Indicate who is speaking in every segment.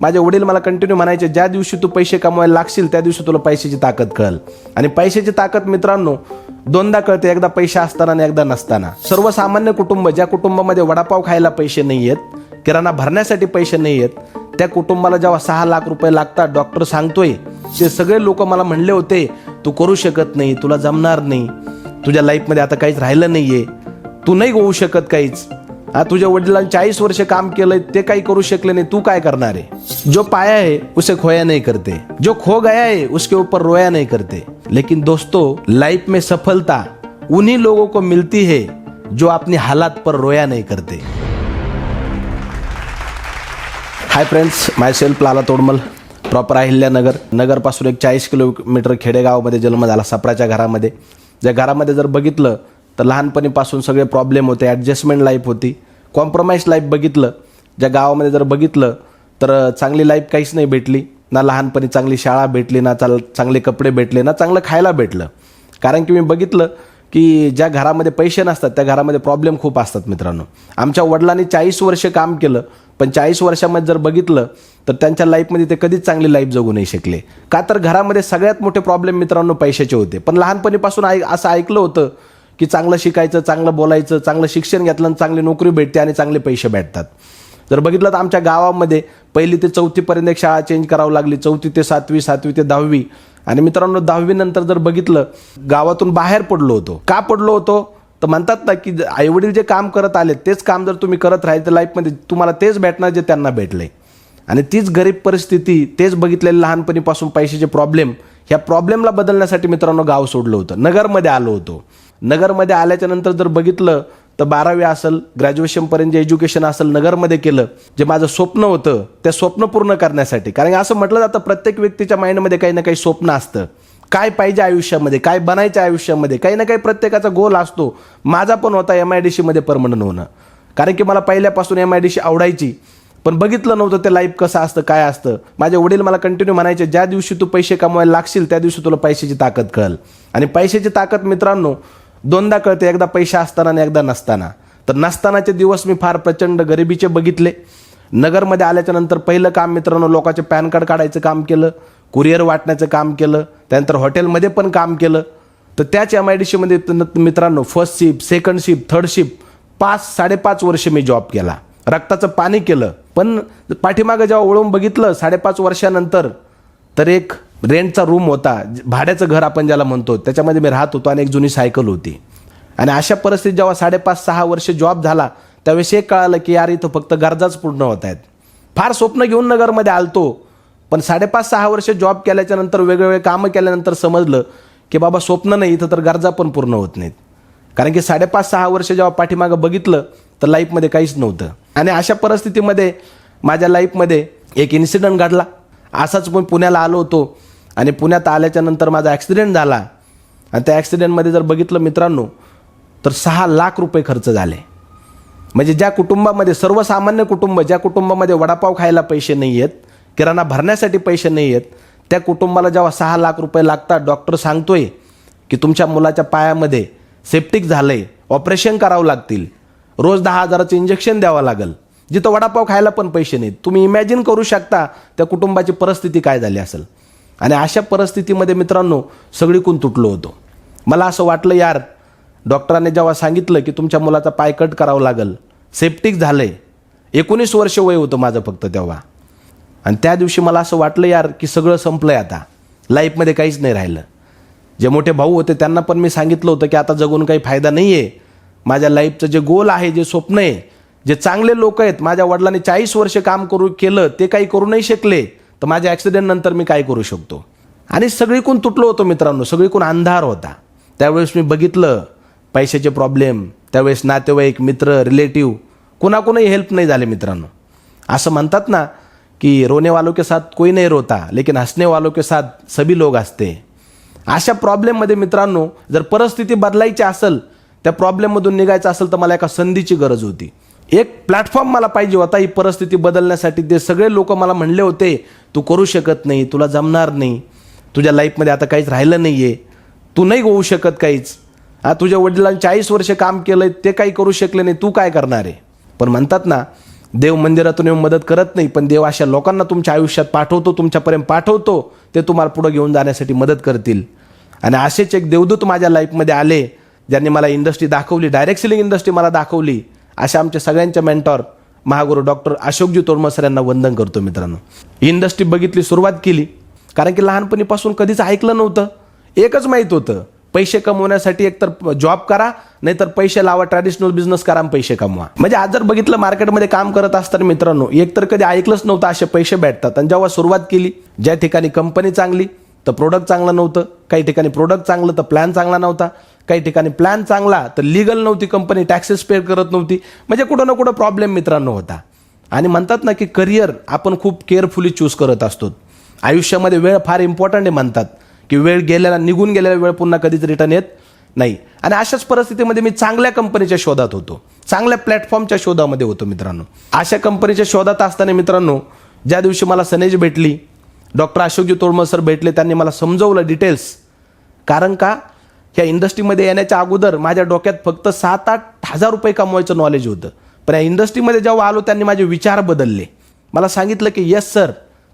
Speaker 1: माझे वडील मला कंटिन्यू म्हणायचे ज्या दिवशी तू पैसे कमवायला लागशील त्या दिवशी तुला पैशाची ताकद कळल. आणि पैशाची ताकद मित्रांनो दोनदा कळते एकदा पैसे असताना आणि एकदा नसताना. सर्वसामान्य कुटुंब ज्या कुटुंबामध्ये वडापाव खायला पैसे नाही आहेत किराणा भरण्यासाठी पैसे नाही आहेत त्या कुटुंबाला जेव्हा सहा लाख रुपये लागतात डॉक्टर सांगतोय ते सगळे लोक मला म्हणले होते तू करू शकत नाही तुला जमणार नाही तुझ्या लाईफमध्ये आता काहीच राहिलं नाहीये तू नाही होऊ शकत काहीच. हा तुझ्या वडिलांनी चाळीस वर्ष काम केलंय ते काही करू शकले नाही तू काय करणार आहे? जो पाया है उसे खोया नहीं करते. जो खो गया है उसके ऊपर रोया नहीं करते. लेकिन दोस्तों लाइफ में सफलता उन्हीं लोगों को मिलती है जो अपनी हालात पर रोया नहीं करते. Hi friends myself Lala Todmal proper Ahilyanagar नगरपासून एक चाळीस किलोमीटर खेडेगावामध्ये जन्म झाला सपराच्या घरामध्ये. ज्या घरामध्ये जर बघितलं तर लहानपणीपासून सगळे प्रॉब्लेम होते ॲडजस्टमेंट लाईफ होती. कॉम्प्रोमाइज लाईफ बघितलं. ज्या गावामध्ये जर बघितलं तर चांगली लाईफ काहीच नाही भेटली. ना लहानपणी चांगली शाळा भेटली ना चाल चांगले कपडे भेटले ना चांगलं खायला भेटलं. कारण की मी बघितलं की ज्या घरामध्ये पैसे नसतात त्या घरामध्ये प्रॉब्लेम खूप असतात मित्रांनो. आमच्या वडिलांनी चाळीस वर्ष काम केलं पण चाळीस वर्षामध्ये जर बघितलं तर त्यांच्या लाईफमध्ये ते कधीच चांगली लाईफ जगू नाही शकले. का तर घरामध्ये सगळ्यात मोठे प्रॉब्लेम मित्रांनो पैशाचे होते. पण लहानपणीपासून ऐक असं ऐकलं होतं की चांगलं शिकायचं चांगलं बोलायचं चांगलं शिक्षण घेतलं आणि चांगली नोकरी भेटते आणि चांगले पैसे भेटतात. जर बघितलं तर आमच्या गावामध्ये पहिली ते चौथीपर्यंत एक शाळा चेंज करावं लागली. चौथी ते सातवी सातवी ते दहावी. आणि मित्रांनो दहावीनंतर जर बघितलं गावातून बाहेर पडलो होतो. का पडलो होतो? तर म्हणतात ना की आईवडील जे काम करत आले तेच काम जर तुम्ही करत राहिले तर लाईफमध्ये तुम्हाला तेच भेटणार जे त्यांना भेटले आणि तीच गरीब परिस्थिती तेच बघितलेले लहानपणीपासून पैशाचे प्रॉब्लेम ह्या प्रॉब्लेमला बदलण्यासाठी मित्रांनो गाव सोडलं होतं. नगरमध्ये आलो होतो. नगरमध्ये आल्याच्यानंतर जर बघितलं तर बारावी असेल ग्रॅज्युएशनपर्यंत जे एज्युकेशन असेल नगरमध्ये केलं जे माझं स्वप्न होतं ते स्वप्न पूर्ण करण्यासाठी. कारण असं म्हटलं जातं प्रत्येक व्यक्तीच्या माइंडमध्ये काही ना काही स्वप्न असतं. काय पाहिजे आयुष्यामध्ये काय बनायचं आयुष्यामध्ये काही ना काही प्रत्येकाचा गोल असतो. माझा पण होता एम आय डी सीमध्ये परमनंट होणं. कारण की मला पहिल्यापासून एम आय डी सी आवडायची. पण बघितलं नव्हतं ते लाईफ कसं असतं काय असतं. माझे वडील मला कंटिन्यू म्हणायचे ज्या दिवशी तू पैसे कमवायला लागशील त्या दिवशी तुला पैशाची ताकद कळल. आणि पैशाची ताकद मित्रांनो दोनदा कळते एकदा पैसे असताना आणि एकदा नसताना. तर नसतानाचे दिवस मी फार प्रचंड गरिबीचे बघितले. नगरमध्ये आल्याच्यानंतर पहिलं काम मित्रांनो लोकांचे पॅन कार्ड काढायचं काम केलं कुरिअर वाटण्याचं काम केलं त्यानंतर हॉटेलमध्ये पण काम केलं. तर त्याच एम आय डी सीमध्ये मित्रांनो first shift second shift third shift पाच साडेपाच वर्ष मी जॉब केला. रक्ताचं पाणी केलं. पण पाठीमागं जेव्हा वळून बघितलं साडेपाच वर्षानंतर तर एक रेंटचा रूम होता. भाड्याचं घर आपण ज्याला म्हणतो त्याच्यामध्ये मी राहत होतो आणि एक जुनी सायकल होती. आणि अशा परिस्थितीत जेव्हा साडेपाच सहा वर्ष जॉब झाला त्यावेळेस एक कळालं की यार इथं फक्त गरजाच पूर्ण होत आहेत. फार स्वप्न घेऊन नगरमध्ये आलतो पण साडेपाच सहा वर्ष जॉब केल्याच्यानंतर वेगवेगळे कामं केल्यानंतर समजलं की बाबा स्वप्न नाही इथं तर गरजा पण पूर्ण होत नाहीत. कारण की साडेपाच सहा वर्ष जेव्हा पाठीमागं बघितलं तर लाईफमध्ये काहीच नव्हतं. आणि अशा परिस्थितीमध्ये माझ्या लाईफमध्ये एक इन्सिडंट घडला. असाच मी पुण्याला आलो होतो आणि पुण्यात आल्याच्यानंतर माझा ॲक्सिडेंट झाला. आणि त्या ॲक्सिडेंटमध्ये जर बघितलं मित्रांनो तर सहा लाख रुपये खर्च झाले. म्हणजे ज्या कुटुंबामध्ये सर्वसामान्य कुटुंब ज्या कुटुंबामध्ये वडापाव खायला पैसे नाही आहेत किराणा भरण्यासाठी पैसे नाही आहेत त्या कुटुंबाला जेव्हा सहा लाख रुपये लागतात डॉक्टर सांगतोय की तुमच्या मुलाच्या पायामध्ये सेप्टिक झालंय ऑपरेशन करावं लागतील. रोज दहा हजाराचं इंजेक्शन द्यावं लागेल. जिथं वडापाव खायला पण पैसे नाहीत. तुम्ही इमॅजिन करू शकता त्या कुटुंबाची परिस्थिती काय झाली असेल. आणि अशा परिस्थितीमध्ये मित्रांनो सगळीकून तुटलो होतो. मला असं वाटलं यार डॉक्टरांनी जेव्हा सांगितलं की तुमच्या मुलाचा पाय कट करावं लागेल सेप्टिक आहे एकोणीस वर्ष वय होतं माझं फक्त तेव्हा. आणि त्या दिवशी मला असं वाटलं यार की सगळं संपलं आहे आता लाईफमध्ये काहीच नाही राहिलं. जे मोठे भाऊ होते त्यांना पण मी सांगितलं होतं की आता जगून काही फायदा नाही आहे माझ्या लाईफचं जे गोल आहे जे स्वप्न आहे जे चांगले लोक आहेत माझ्या वडिलांनी चाळीस वर्ष काम करू केलं ते काही करू नाही शकले तर माझ्या ॲक्सिडेंट नंतर मी काय करू शकतो? आणि सगळीकून तुटलो होतो मित्रांनो सगळीकून अंधार होता. त्यावेळेस मी बघितलं पैशाचे प्रॉब्लेम त्यावेळेस नातेवाईक मित्र रिलेटिव्ह कुणाकुणाही हेल्प नाही झाले मित्रांनो. असं म्हणतात ना की रोने वालों के साथ कोई नाही रोता लेकिन हंसने वालों के साथ सभी लोग असते अशा प्रॉब्लेममध्ये मित्रांनो जर परिस्थिती बदलायची असेल त्या प्रॉब्लेममधून निघायचं असेल तर मला एका संधीची गरज होती. एक प्लॅटफॉर्म मला पाहिजे होता ही परिस्थिती बदलण्यासाठी. ते सगळे लोक मला म्हणले होते तू करू शकत नाही तुला जमणार नाही. तुझ्या लाईफमध्ये आता काहीच राहिलं नाही आहे तू नाही होऊ शकत काहीच. हा तुझ्या वडिलांनी चाळीस वर्ष काम केलं ते काही करू शकले नाही तू काय करणार आहे? पण म्हणतात ना देव मंदिरातून येऊन मदत करत नाही पण देव अशा लोकांना तुमच्या आयुष्यात पाठवतो तुमच्यापर्यंत पाठवतो ते तुम्हाला पुढं घेऊन जाण्यासाठी मदत करतील. आणि असेच एक देवदूत माझ्या लाईफमध्ये आले ज्यांनी मला इंडस्ट्री दाखवली डायरेक्ट सिलिंग इंडस्ट्री मला दाखवली. अशा आमच्या सगळ्यांच्या मेंटॉर महागुरू डॉक्टर अशोकजी तोडमसर यांना वंदन करतो मित्रांनो. इंडस्ट्री बघितली सुरुवात केली. कारण की लहानपणीपासून कधीच ऐकलं नव्हतं. एकच माहीत होतं पैसे कमवण्यासाठी एकतर जॉब करा नाहीतर पैसे लावा ट्रॅडिशनल बिझनेस करा पैसे कमवा. म्हणजे आज जर बघितलं मार्केटमध्ये काम करत असताना मित्रांनो एकतर कधी ऐकलंच नव्हतं असे पैसे भेटतात. आणि जेव्हा सुरुवात केली ज्या ठिकाणी कंपनी चांगली तर प्रोडक्ट चांगलं नव्हतं. काही ठिकाणी प्रोडक्ट चांगलं तर प्लॅन चांगला नव्हता. काही ठिकाणी प्लॅन चांगला तर लिगल नव्हती कंपनी टॅक्सेस पे करत नव्हती. म्हणजे कुठं ना कुठं प्रॉब्लेम मित्रांनो होता. आणि म्हणतात ना की करिअर आपण खूप केअरफुली चूज करत असतो. आयुष्यामध्ये वेळ फार इम्पॉर्टंट आहे म्हणतात. की वेळ गेलेला निघून गेलेला वेळ पुन्हा कधीच रिटर्न येत नाही. आणि अशाच परिस्थितीमध्ये मी चांगल्या कंपनीच्या शोधात होतो. चांगल्या प्लॅटफॉर्मच्या शोधामध्ये होतो मित्रांनो. अशा कंपनीच्या शोधात असताना मित्रांनो ज्या दिवशी मला सनेज भेटली डॉक्टर अशोकजी तोडमल सर भेटले त्यांनी मला समजवलं डिटेल्स कारण का? ह्या इंडस्ट्रीमध्ये येण्याच्या अगोदर माझ्या डोक्यात फक्त सात आठ हजार रुपये कमवायचं नॉलेज होतं. पण या इंडस्ट्रीमध्ये जेव्हा आलो त्यांनी माझे विचार बदलले. मला सांगितलं की येस सर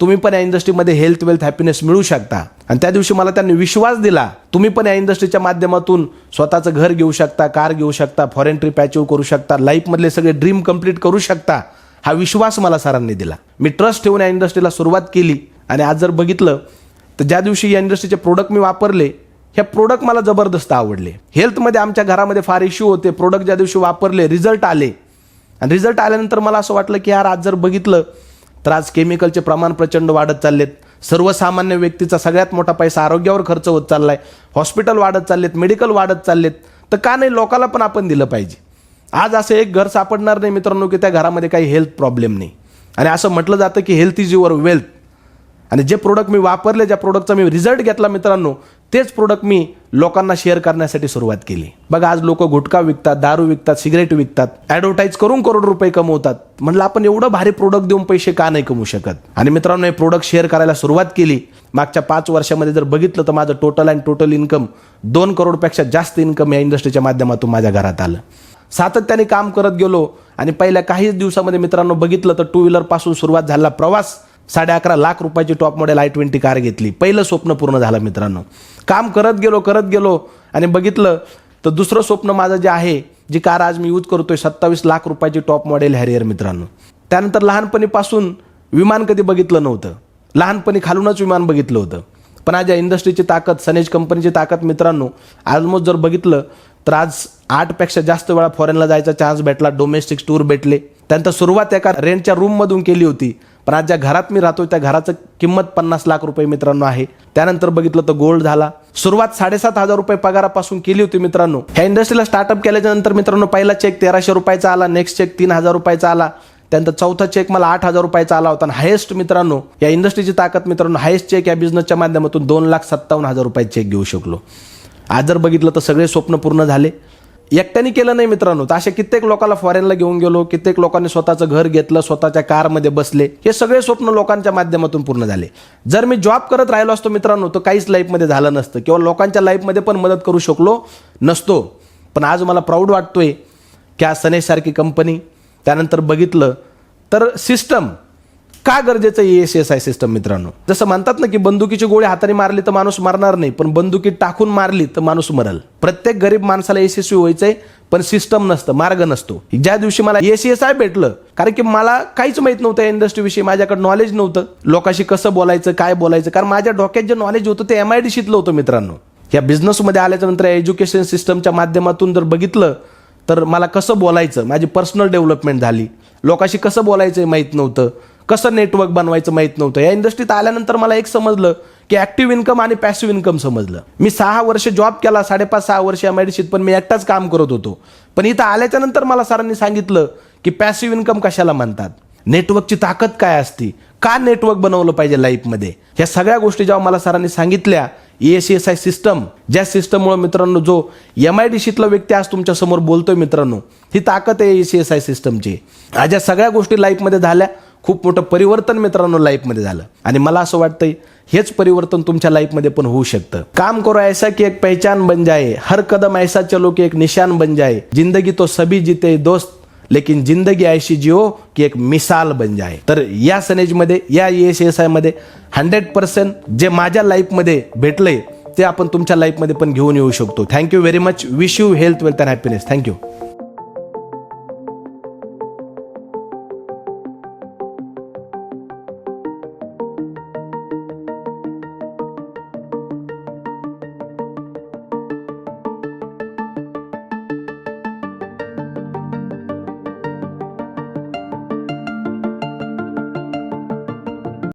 Speaker 1: तुम्ही पण या इंडस्ट्रीमध्ये हेल्थ वेल्थ हॅपीनेस मिळू शकता. आणि त्या दिवशी मला त्यांनी विश्वास दिला तुम्ही पण या इंडस्ट्रीच्या माध्यमातून स्वतःचं घर घेऊ शकता कार घेऊ शकता फॉरेन ट्रिप अचीव करू शकता लाईफमधले सगळे ड्रीम कंप्लीट करू शकता. हा विश्वास मला सरांनी दिला. मी ट्रस्ट ठेवून या इंडस्ट्रीला सुरुवात केली. आणि आज जर बघितलं तर ज्या दिवशी या इंडस्ट्रीचे प्रोडक्ट मी वापरले हे प्रोडक्ट मला जबरदस्त आवडले. हेल्थमध्ये आमच्या घरामध्ये फार इश्यू होते. प्रोडक्ट ज्या दिवशी वापरले रिझल्ट आले. आणि रिझल्ट आल्यानंतर मला असं वाटलं की यार आज जर बघितलं तर आज केमिकलचे प्रमाण प्रचंड वाढत चाललेत. सर्वसामान्य व्यक्तीचा सगळ्यात मोठा पैसा आरोग्यावर खर्च होत चाललाय. हॉस्पिटल वाढत चाललेत मेडिकल वाढत चाललेत. तर का नाही लोकाला पण आपण दिलं पाहिजे. आज असं एक घर सापडणार नाही मित्रांनो की त्या घरामध्ये काही हेल्थ प्रॉब्लेम नाही. आणि असं म्हटलं जातं की हेल्थ इज युअर वेल्थ आणि जे प्रोडक्ट मी वापरले ज्या प्रोडक्टचा मी रिझल्ट घेतला मित्रांनो तेच प्रोडक्ट मी लोकांना शेअर करण्यासाठी सुरुवात केली. बघा आज लोक गुटखा विकतात दारू विकतात सिगरेट विकतात ॲडव्हर्टाईज करून करोड रुपये कमवतात. म्हटलं आपण एवढं भारी प्रोडक्ट देऊन पैसे का नाही कमवू शकत? आणि मित्रांनो हे प्रोडक्ट शेअर करायला सुरुवात केली. मागच्या पाच वर्षामध्ये जर बघितलं तर माझं टोटल अँड टोटल इन्कम दोन करोडपेक्षा जास्त इन्कम या इंडस्ट्रीच्या माध्यमातून माझ्या घरात आलं. सातत्याने काम करत गेलो आणि पहिल्या काहीच दिवसामध्ये मित्रांनो बघितलं तर टू व्हीलरपासून सुरुवात झाला प्रवास. साडे अकरा लाख रुपयाची top model i twenty car घेतली. पहिलं स्वप्न पूर्ण झालं मित्रांनो. काम करत गेलो करत गेलो आणि बघितलं तर दुसरं स्वप्न माझं जे आहे जी कार आज मी यूज करतोय सत्तावीस लाख रुपयाची टॉप मॉडेल हॅरियर मित्रांनो. त्यानंतर लहानपणीपासून विमान कधी बघितलं नव्हतं. लहानपणी खालूनच विमान बघितलं होतं. पण आज या इंडस्ट्रीची ताकद सनेज कंपनीची ताकद मित्रांनो ऑलमोस्ट जर बघितलं तर आज आठपेक्षा जास्त वेळा फॉरेनला जायचा चान्स भेटला. डोमेस्टिक टूर भेटले. त्यानंतर सुरुवात एका रेंटच्या रूममधून केली होती. पण आज ज्या घरात मी राहतोय त्या घराचं किंमत पन्नास लाख रुपये मित्रांनो आहे. त्यानंतर बघितलं तर गोल्ड झाला. सुरुवात साडेसात हजार रुपये पगारापासून केली होती मित्रांनो. ह्या इंडस्ट्रीला स्टार्टअप केल्याच्यानंतर मित्रांनो पहिला चेक तेराशे रुपयाचा आला नेक्स्ट चेक तीन हजार रुपयाचा आला. त्यानंतर चौथा चेक मला आठ हजार रुपयाचा आला होता. आणि हायेस्ट मित्रांनो या इंडस्ट्रीची ताकद मित्रांनो हायेस्ट चेक या बिझनेसच्या माध्यमातून दोन लाख सत्तावन्न हजार रुपये चेक घेऊ शकलो. आज जर बघितलं तर सगळे स्वप्न पूर्ण झाले. एकट्याने केलं नाही मित्रांनो. तर अशा कित्येक लोकांना फॉरेनला घेऊन गेलो कित्येक लोकांनी स्वतःचं घर घेतलं स्वतःच्या कारमध्ये बसले. हे सगळे स्वप्न लोकांच्या माध्यमातून पूर्ण झाले. जर मी जॉब करत राहिलो असतो मित्रांनो तर काहीच लाईफमध्ये झालं नसतं. किंवा लोकांच्या लाईफमध्ये पण मदत करू शकलो नसतो. पण आज मला प्राऊड वाटतोय की आज सनेशसारखी कंपनी त्यानंतर बघितलं तर सिस्टम का गरजेचं A S S I system मित्रांनो? जसं म्हणतात ना की बंदुकीची गोळी हाताने मारली तर माणूस मारणार नाही पण बंदुकीत टाकून मारली तर माणूस मरल. प्रत्येक गरीब माणसाला यशस्वी व्हायचंय पण सिस्टम नसतं मार्ग नसतो. ज्या दिवशी मला एस एस आय भेटलं कारण की मला काहीच माहीत नव्हतं या इंडस्ट्रीविषयी माझ्याकडे नॉलेज नव्हतं. लोकांशी कसं बोलायचं काय बोलायचं कारण माझ्या डोक्यात जे नॉलेज होतं ते एम आय डी शिकलं होतं मित्रांनो. या बिझनेसमध्ये आल्याच्यानंतर एज्युकेशन सिस्टमच्या माध्यमातून जर बघितलं तर मला कसं बोलायचं माझी पर्सनल डेव्हलपमेंट झाली. लोकांशी कसं बोलायचं माहीत नव्हतं. कसं नेटवर्क बनवायचं माहीत नव्हतं. या इंडस्ट्रीत आल्यानंतर मला एक समजलं की ॲक्टिव्ह इन्कम आणि पॅसिव्ह इन्कम समजलं. मी सहा वर्ष जॉब केला साडेपाच सहा वर्ष एम आय पण मी एकटाच काम करत होतो. पण इथं आल्याच्यानंतर मला सरांनी सांगितलं की पॅसिव्ह इन्कम कशाला म्हणतात? नेटवर्कची ताकद काय असती? का नेटवर्क बनवलं पाहिजे लाईफमध्ये ह्या सगळ्या गोष्टी जेव्हा मला सरांनी सांगितल्या E S S I system ज्या सिस्टममुळे मित्रांनो जो एम आय डी शीतला व्यक्ती आज तुमच्यासमोर बोलतोय मित्रांनो ही ताकद आहे E एस एस आय सिस्टमची आज या सगळ्या गोष्टी लाईफमध्ये झाल्या खूप मोठं परिवर्तन मित्रांनो लाईफमध्ये झालं. आणि मला असं वाटतंय हेच परिवर्तन तुमच्या लाईफमध्ये पण होऊ शकतं. काम करो ऐसा की एक पहचान बन जाए. हर कदम ऐसा चलो की एक निशान बन जाए. जिंदगी तो सभी जिते दोस्त लेकिन जिंदगी ऐशी जिओ की एक मिसाल बन जाय तर या सनेजमध्ये या E एस एस आयमध्ये हंड्रेड पर्सेंट जे माझ्या लाईफमध्ये भेटलंय ते आपण तुमच्या लाईफमध्ये पण घेऊन येऊ शकतो. Thank you very much wish you health wealth and happiness thank you